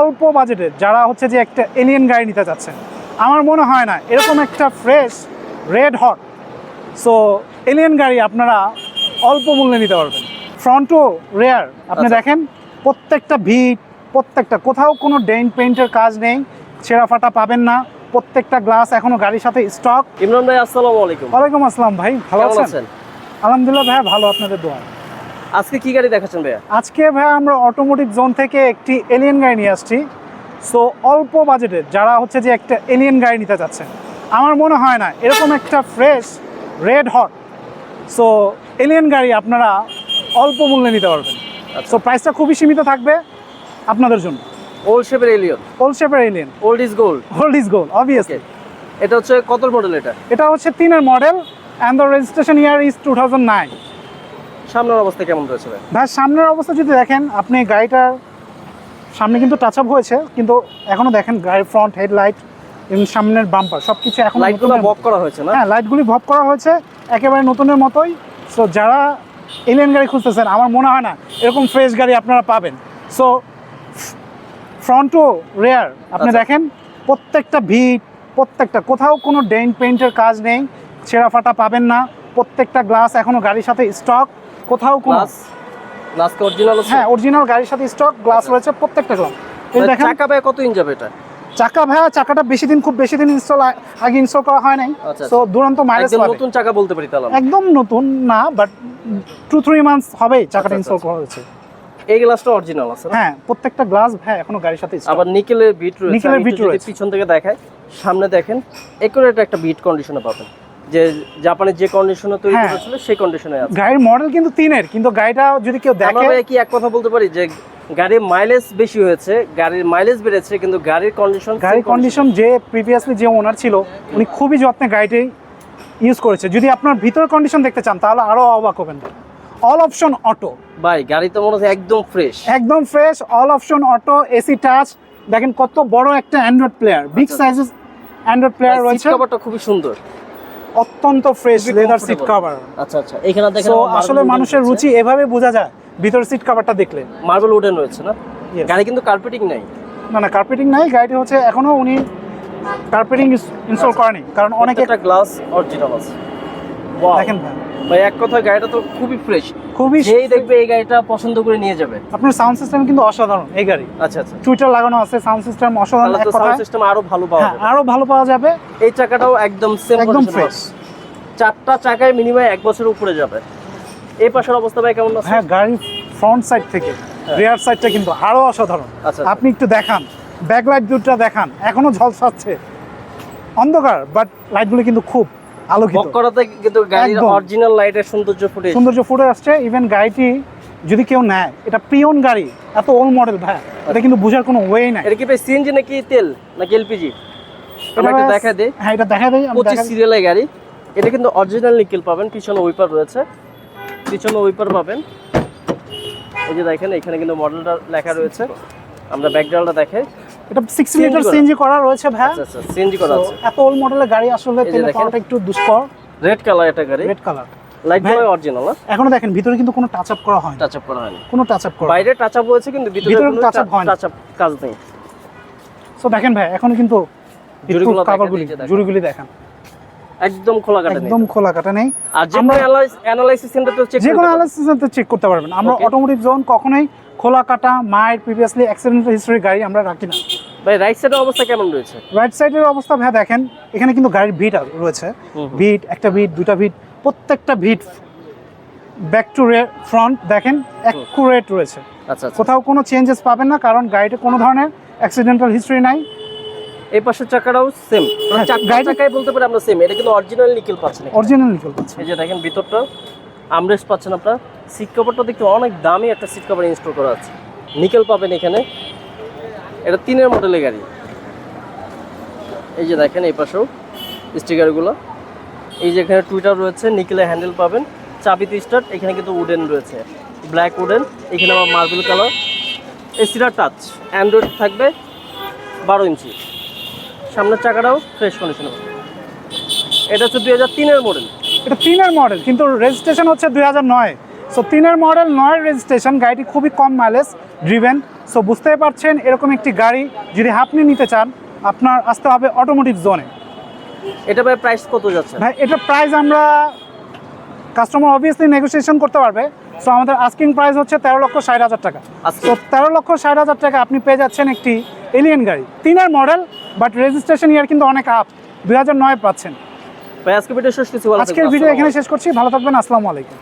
অল্প বাজেটে যারা হচ্ছে যে একটা এলিয়েন গাড়ি নিতে চাচ্ছেন আমার মনে হয় না এরকম একটা fresh red hot so Allion গাড়ি আপনারা অল্প মূল্যে নিতে পারবেন। ফ্রন্টও রেয়ার আপনি আচ্ছা। দেখেন প্রত্যেকটা ভিট প্রত্যেকটা কোথাও কোনো ডেন্ট পেইন্টের কাজ নেই ছেঁড়া ফাটা পাবেন না প্রত্যেকটা গ্লাস এখনও গাড়ির সাথে স্টক ইমরান ভাই আসসালামু আলাইকুম। ওয়ালাইকুম আসসালাম ভাই ভালো আছেন? আলহামদুলিল্লাহ ভাই ভালো আপনাদের দোয়া। আজকে কি গাড়ি দেখাচ্ছেন ভাইয়া? আজকে ভাই আমরা অটোমোটিভ জোন থেকে একটি এলিয়েন গাড়ি নিয়ে আসছি। সো অল্প বাজেটে যারা হচ্ছে যে একটা এলিয়েন গাড়ি নিতে চাচ্ছেন আমার মনে হয় না এরকম একটা fresh red hot so Allion গাড়ি আপনারা অল্প মূল্যে নিতে পারবেন। আচ্ছা। সো প্রাইসটা খুবই সীমিত থাকবে আপনাদের জন্য। ওল্ড শেপের এলিয়ন ওল্ড শেপের Allion old is gold hold is gold obviously এটা হচ্ছে কত মডেল এটা? এটা হচ্ছে তিনের model and the registration year is two thousand nine সামনের অবস্থা কেমন রয়েছে ভাই? ভাই সামনের অবস্থা যদি দেখেন আপনি গাড়িটার সামনে কিন্তু টাচ আপ হয়েছে কিন্তু এখনও দেখেন গাড়ির ফ্রন্ট হেডলাইট এবং সামনের বাম্পার সব কিছু এখন লাইটগুলো বক করা হয়েছে না? হ্যাঁ লাইটগুলি ভব করা হয়েছে একেবারে নতুনের মতোই। সো যারা এলিয়ান গাড়ি খুঁজতেছেন আমার মনে হয় না এরকম ফ্রেশ গাড়ি আপনারা পাবেন। সো ফ্রন্ট ফ্রন্টও রেয়ার আপনি আচ্ছা। দেখেন প্রত্যেকটা ভিট প্রত্যেকটা কোথাও কোনো ডেন্ট পেন্টের কাজ নেই ছেঁড়া ফাটা পাবেন না প্রত্যেকটা গ্লাস এখনও গাড়ির সাথে স্টক কোথাও কোনো গ্লাস অরিজিনাল হ্যাঁ অরিজিনাল গাড়ির সাথে স্টক গ্লাস রয়েছে প্রত্যেকটা গ্লাস এই দেখেন। চাকা ভাই কত ইঞ্চ যাবে এটা? চাকা ভাইয়া চাকাটা বেশি দিন খুব বেশি দিন ইনস্টল আগে ইনস্টল করা হয় নাই। আচ্ছা, সো দুরন্ত মাইলেজ একদম পাবে। নতুন চাকা বলতে পারি তাহলে একদম নতুন না বাট টু থ্রি মান্থস হবেই চাকাটা আচ্ছা, ইনস্টল আচ্ছা। করা হয়েছে। এই গ্লাসটা অরিজিনাল আছে হ্যাঁ প্রত্যেকটা গ্লাস ভাই এখনও গাড়ির সাথে। আবার নিকেলের বিট রয়েছে। নিকেলের বিট রয়েছে। পিছন থেকে দেখাই সামনে দেখেন একুরেট একটা বিট কন্ডিশনে পাবেন। যে জাপানে যে কন্ডিশনে তৈরি হ্যাঁ। করেছিল সেই কন্ডিশনে আছে। গাড়ির মডেল কিন্তু তিনের কিন্তু গাড়িটা যদি কেউ আমরা দেখে ভাই কি এক কথা বলতে পারি যে গাড়ির মাইলেজ বেশি হয়েছে গাড়ির মাইলেজ বেড়েছে কিন্তু গাড়ির কন্ডিশন গাড়ির কন্ডিশন যে প্রিভিয়াসলি যে ওনার ছিল উনি খুবই যত্নে গাড়িটি ইউজ করেছে। যদি আপনার ভিতর কন্ডিশন দেখতে চান তাহলে আরও অবাক হবেন। অল অপশন অটো ভাই গাড়ি তো মনে হচ্ছে একদম ফ্রেশ একদম fresh all option auto AC touch দেখেন কত বড় একটা অ্যান্ড্রয়েড প্লেয়ার বিগ। সাইজের অ্যান্ড্রয়েড প্লেয়ার রয়েছে। কভারটা খুবই সুন্দর। অত্যন্ত ফ্রেশ লেদার সিট কাভার আচ্ছা আচ্ছা। এখানে দেখেন আসলে মানুষের রুচি এভাবে বোঝা যায় ভিতর সিট কভারটা দেখলে। মার্বেল উডেন রয়েছে না. গাড়ি কিন্তু কার্পেটিং নাই। না না কার্পেটিং নাই। গাড়িটি হচ্ছে এখনও উনি কার্পেটিং ইনস্টল। করেনি। কারণ অনেকে একটা গ্লাস অরিজিনাল আছে। দেখেন ভাই। ভাই এক কথায় গাড়িটা তো খুবই ফ্রেশ খুবই যেই দেখবে এই গাড়িটা পছন্দ করে নিয়ে যাবে। আপনার সাউন্ড সিস্টেম কিন্তু অসাধারণ এই গাড়ি। আচ্ছা আচ্ছা। টুইটার লাগানো আছে সাউন্ড সিস্টেম অসাধারণ এক তো সাউন্ড সিস্টেম আরও ভালো পাওয়া হ্যাঁ যাবে। আরও ভালো পাওয়া যাবে। এই চাকাটাও একদম সেম একদম ফ্রেশ চারটা চাকায় মিনিমাম এক বছর উপরে যাবে। এই পাশের অবস্থা ভাই কেমন আছে? হ্যাঁ গাড়ির ফ্রন্ট সাইড থেকে রেয়ার সাইডটা কিন্তু আরও অসাধারণ। আচ্ছা আপনি একটু দেখান। ব্যাকলাইট দুটো দেখান। এখনও ঝলসাচ্ছে। অন্ধকার বাট লাইটগুলো কিন্তু খুব। আলোকিত। বক করাতে কিন্তু গাড়ির অরিজিনাল লাইটের সৌন্দর্য ফুটে সৌন্দর্য ফুটে আসছে। ইভেন গাড়িটি যদি কেউ নেয় এটা প্রিয়ন গাড়ি এত ওল্ড মডেল ভাই। এটা কিন্তু বোঝার কোনো ওয়ে নাই। এটা কি ভাই সিএনজি নাকি তেল? নাকি এলপিজি আমরা দেখা দিই। হ্যাঁ এটা দেখা আমি পঁচিশ সিরিয়ালের গাড়ি। এটা কিন্তু অরিজিনাল নিকেল পাবেন পিছনে ওইপার রয়েছে। পিছনে ওইপার পাবেন। এই যে দেখেন এখানে কিন্তু মডেলটা লেখা রয়েছে। আমরা ব্যাকগ্রাউন্ডটা দেখাই। এটা সিক্স CNG লিটার সিএনজি করা রয়েছে ভাই। আচ্ছা আচ্ছা সিএনজি করা আছে। এত ওল্ড মডেলের গাড়ি আসলে তেলে পাওয়াটা একটু দুষ্কর। রেড কালার একটা গাড়ি। রেড কালার লাইট অরিজিনাল এখনও দেখেন ভিতরে কিন্তু কোনো টাচ আপ করা হয়নি। টাচ আপ করা হয়নি। কোনো টাচ আপ করা বাইরে টাচ আপ হয়েছে কিন্তু ভিতরে কোনো up হয়নি। টাচ আপ কাজ নেই। সো দেখেন ভাই এখনও কিন্তু কাভারগুলি দেখেন। একদম খোলা কাটা নেই। একদম খোলা কাটা নেই। আর যে আমরা- কোনো অ্যানালাইসিস সেন্টার তো চেক যে কোনো অ্যানালিসিস চেক করতে পারবেন। আমরা. অটোমোটিভ জোন কখনোই খোলা কাটা মায়ের প্রিভিয়াসলি অ্যাক্সিডেন্টাল হিস্টরি গাড়ি আমরা রাখি না। ভাই রাইট সাইডের অবস্থা কেমন রয়েছে? রাইট সাইডের অবস্থা ভাই দেখেন এখানে কিন্তু গাড়ির ভিট রয়েছে। ভিট একটা ভিট দুটা ভিট প্রত্যেকটা ভিট ব্যাক টু ফ্রন্ট দেখেন অ্যাকুরেট রয়েছে। আচ্ছা আচ্ছা। কোথাও কোনো চেঞ্জেস পাবেন না কারণ গাড়িতে কোনো ধরনের অ্যাক্সিডেন্টাল হিস্ট্রি নাই। এই পাশের চাকাটাও সেম গাড়ি- চাকায় বলতে পারি আমরা সেম এটা কিন্তু অরিজিনাল নিকেল পাচ্ছেন। অরিজিনাল নিকল পাচ্ছে। এই যে দেখেন ভিতরটা আমরেস্ট পাচ্ছেন আপনার। সিট কভারটা দেখতে অনেক দামি একটা সিট কভার ইনস্টল করা আছে। নিকেল পাবেন এখানে। এটা তিনের মডেলের গাড়ি। এই যে দেখেন এই পাশেও স্টিকারগুলো। এই যে এখানে টুইটার রয়েছে নিকেলের হ্যান্ডেল পাবেন। চাবিতে স্টার্ট, এখানে কিন্তু উডেন রয়েছে। ব্ল্যাক উডেন, এখানে আমার মার্বেল কালার। এসিরা টাচ, অ্যান্ড্রয়েড থাকবে বারো ইঞ্চি। সামনের চাকাটাও ফ্রেশ কন্ডিশন এটা হচ্ছে দুই হাজার তিনের মডেল। এটা তিনের মডেল, কিন্তু রেজিস্ট্রেশন হচ্ছে দুই হাজার নয়। সো তিনের মডেল নয় রেজিস্ট্রেশন গাড়িটি খুবই কম মাইলেজ ড্রিভেন সো বুঝতেই পারছেন এরকম একটি গাড়ি যদি আপনি নিতে চান আপনার আসতে হবে অটোমোটিভ জোনে এটা ভাই প্রাইস কত যাচ্ছে? ভাই এটা প্রাইস আমরা কাস্টমার অবভিয়াসলি নেগোসিয়েশন করতে পারবে। সো আমাদের আস্কিং প্রাইস হচ্ছে তেরো লক্ষ ষাট হাজার টাকা। তো তেরো লক্ষ ষাট হাজার টাকা আপনি পেয়ে যাচ্ছেন একটি এলিয়েন গাড়ি। তিনের মডেল বাট রেজিস্ট্রেশন ইয়ার কিন্তু অনেক আপ দুই হাজার নয় পাচ্ছেন। আজকের ভিডিও এখানে শেষ করছি। ভালো থাকবেন আসসালামু আলাইকুম।